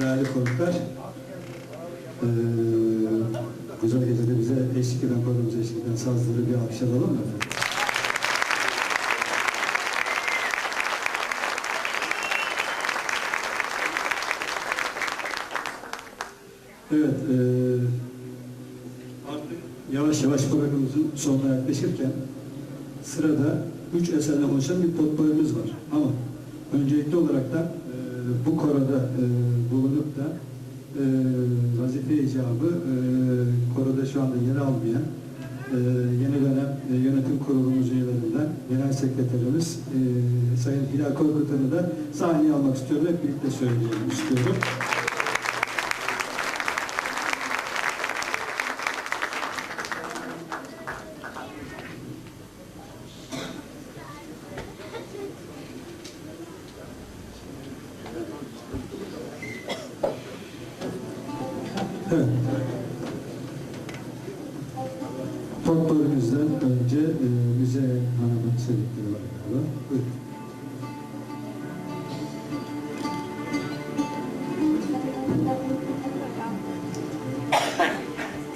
değerli konuklar. Ee, güzel gecede bize eşlik eden, programımıza eşlik eden sazları bir alkış alalım mı? Evet, e, artık yavaş yavaş programımızın sonuna yaklaşırken sırada üç eserle oluşan bir potpourrimiz var. Ama öncelikli olarak da e, bu koroda e, bulunup da e, vazife icabı e, koroda şu anda yer almayan e, yeni dönem e, yönetim kurulumuz üyelerinden genel sekreterimiz e, Sayın Hilal Korkutan'ı da sahneye almak istiyorum. Hep birlikte söyleyelim istiyorum. Evet. Potpourrimizden önce e, bize hanımın söyledikleri var. Buyurun.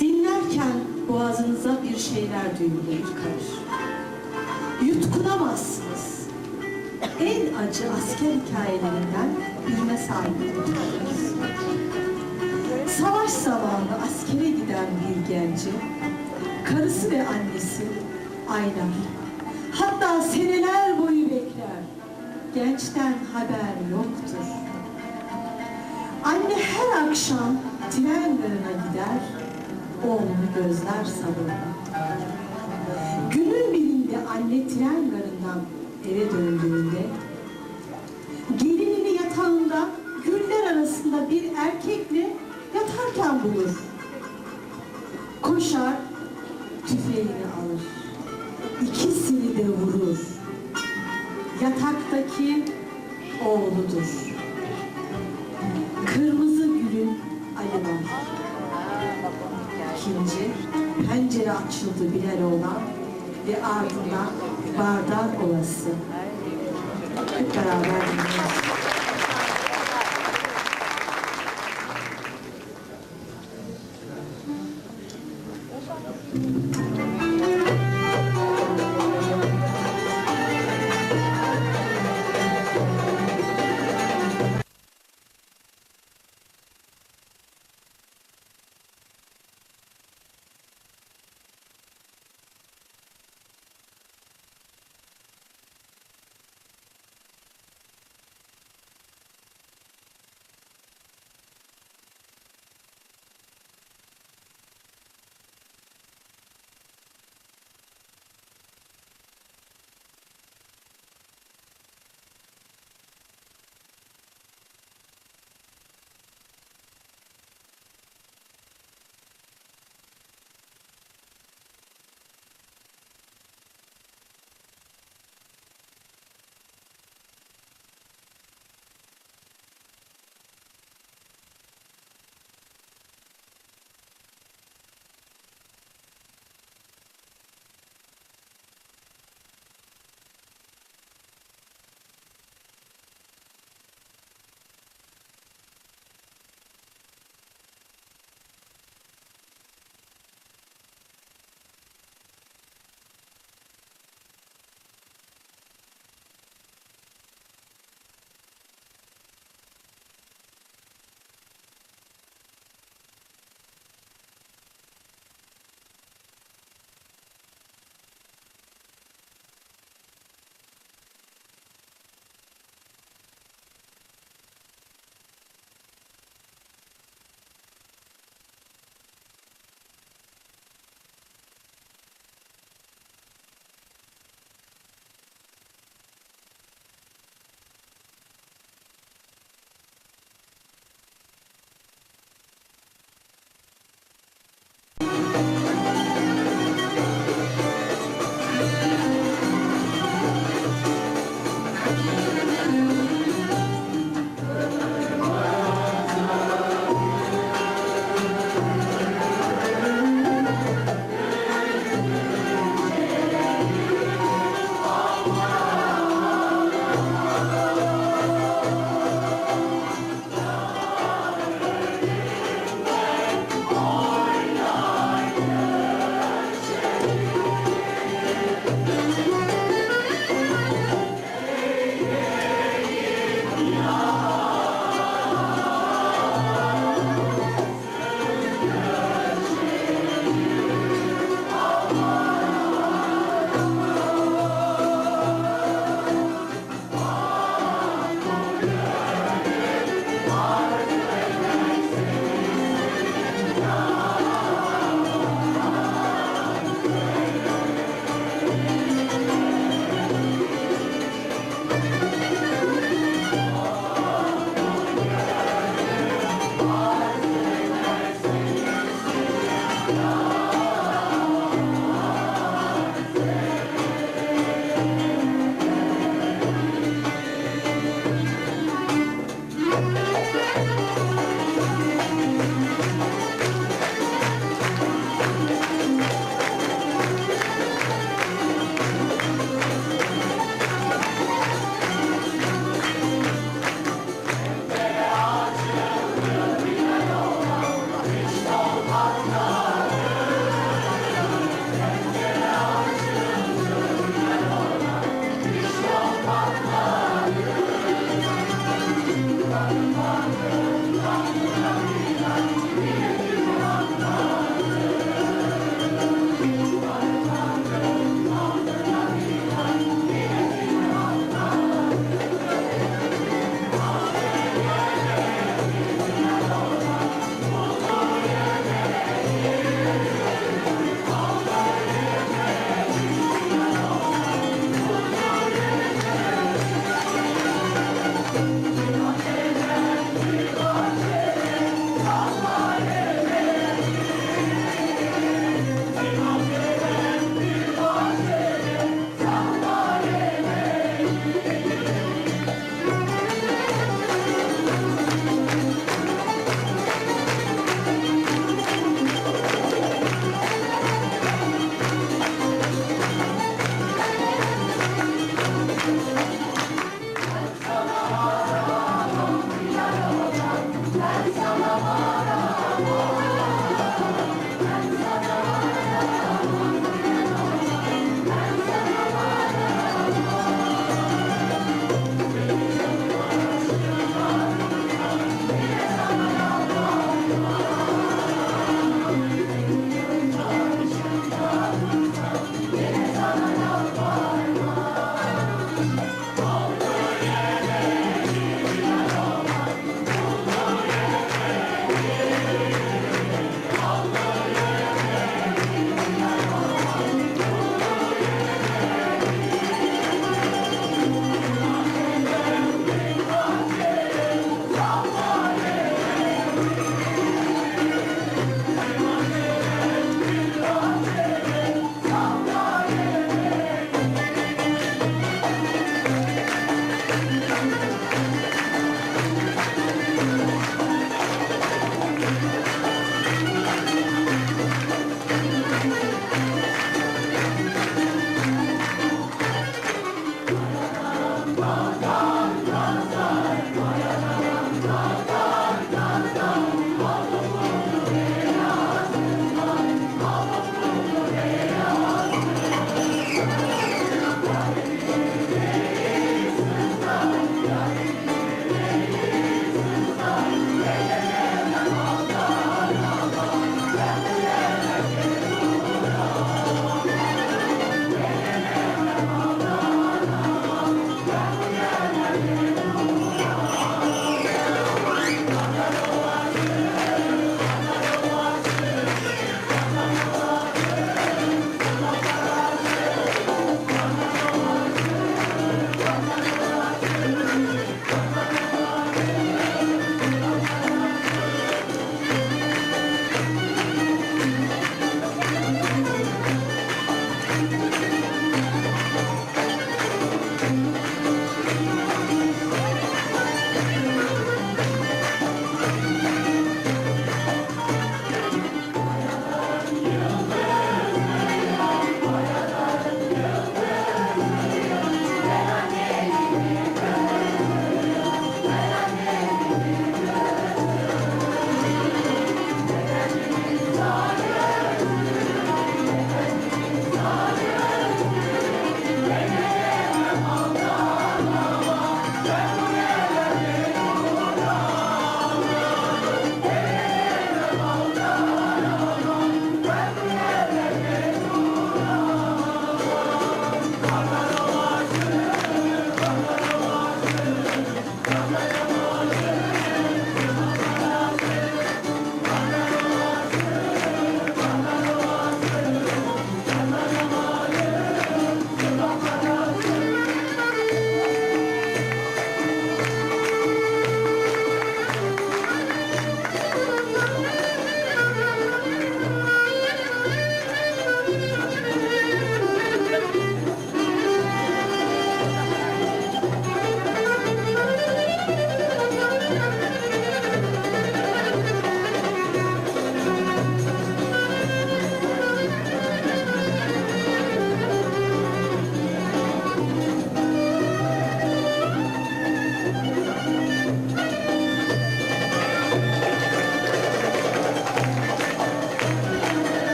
Dinlerken boğazınıza bir şeyler duyulur. Yutkunamazsınız. En acı asker hikayelerinden birine sahip olursunuz. Savaş zamanı askere giden bir genci, karısı ve annesi aylar, hatta seneler boyu bekler. Gençten haber yoktur. Anne her akşam tren garına gider, oğlunu gözler sabırla. Günün birinde anne tren garından eve döndüğünde, gelinini yatağında güller arasında bir erkekle yatarken bulur. Koşar, tüfeğini alır. İkisini de vurur. Yataktaki oğludur. Kırmızı gülün ayılar. İkinci, pencere açıldı birer olan ve ardından bardak olası. Hep beraber dinliyoruz.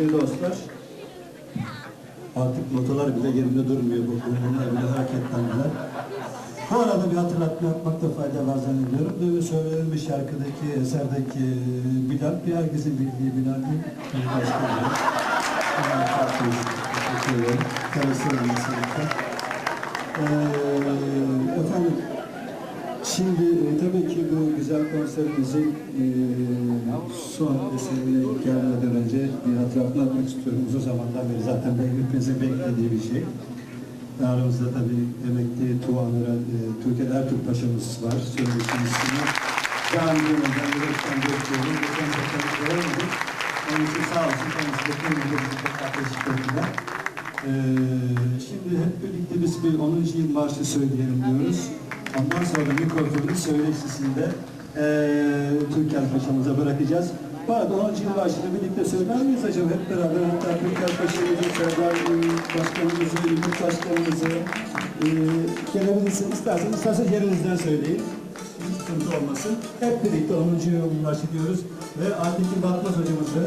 Sevgili dostlar, artık notalar bile yerinde durmuyor. Bu konular bile hareketlendiler. Bu arada bir hatırlatma yapmakta fayda var zannediyorum. Demin söylenmiş şarkıdaki, eserdeki Bilal, bir herkesin bildiği Bilal değil. Başka bir teşekkür ederim. Sınıfta. Ee, efendim, Şimdi e, tabii ki bu güzel konserimizin e, son eserine gelmeden önce bir hatırlatma yapmak istiyorum. Uzun zamandan beri zaten ben hepinizin beklediği bir şey. Aramızda tabii emekli Tuğan Eren, e, Türkiye'de Ertuğrul Paşa'mız var. Söylemiştim ismini. Daha önce önden yürekten bekliyorum. Geçen sefer göremedim. Onun için sağ olsun kendisi de tekrar teşvik ettiler. Ee, şimdi hep birlikte biz bir 10. yıl marşı söyleyelim diyoruz. Ondan sonra mikrofonu söyleşisinde ee, Türker Paşa'mıza bırakacağız. Bu arada 10. yıl marşını birlikte söyler miyiz acaba hep beraber? Hatta Türker Paşa'mızı, Serdar e, Başkanımızı, Ümit Başkanımızı e, gelebilirsiniz. İsterseniz, isterseniz yerinizden söyleyin. Hiç sıkıntı olmasın. Hep birlikte 10. yıl marşı diyoruz. Ve Aytekin Batmaz hocamız da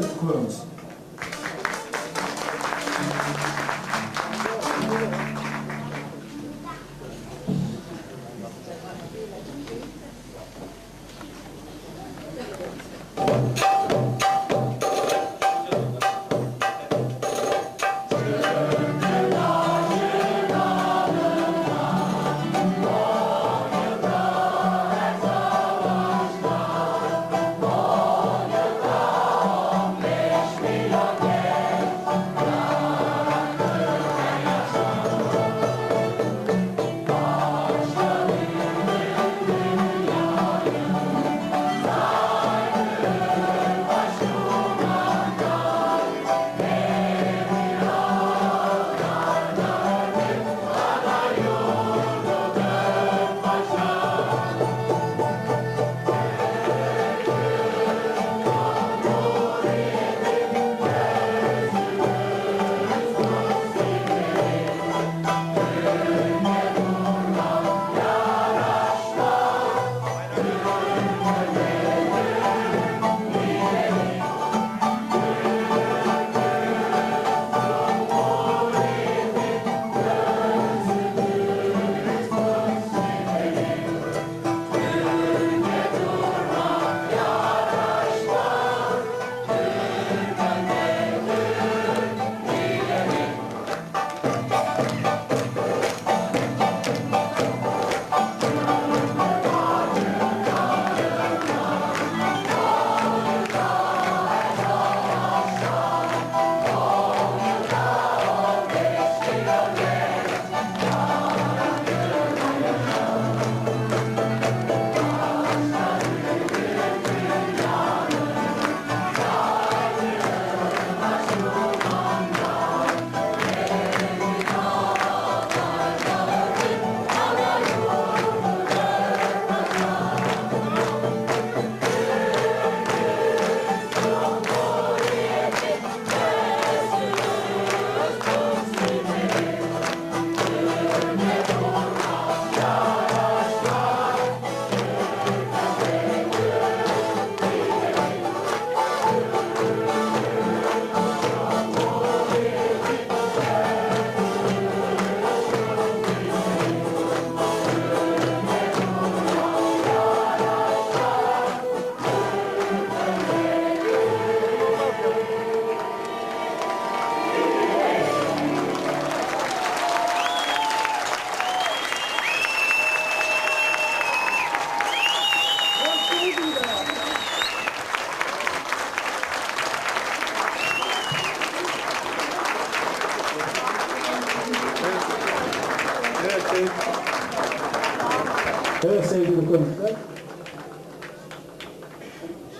Evet sevgili konuklar.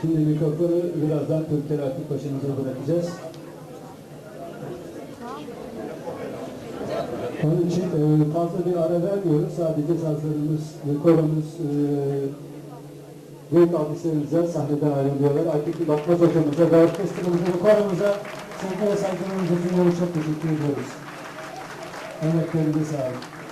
Şimdi mikrofonu birazdan Türker Akif Paşa'mıza bırakacağız. Onun için e, fazla bir ara vermiyoruz. Sadece sazlarımız, e, koromuz e, büyük alkışlarınıza sahneden ayrılıyorlar. Aytekin Batmaz hocamıza ve orkestramıza ve koromuza sevgi ve saygılarımızı sunuyoruz. Çok teşekkür ediyoruz. Emeklerinize sağlık.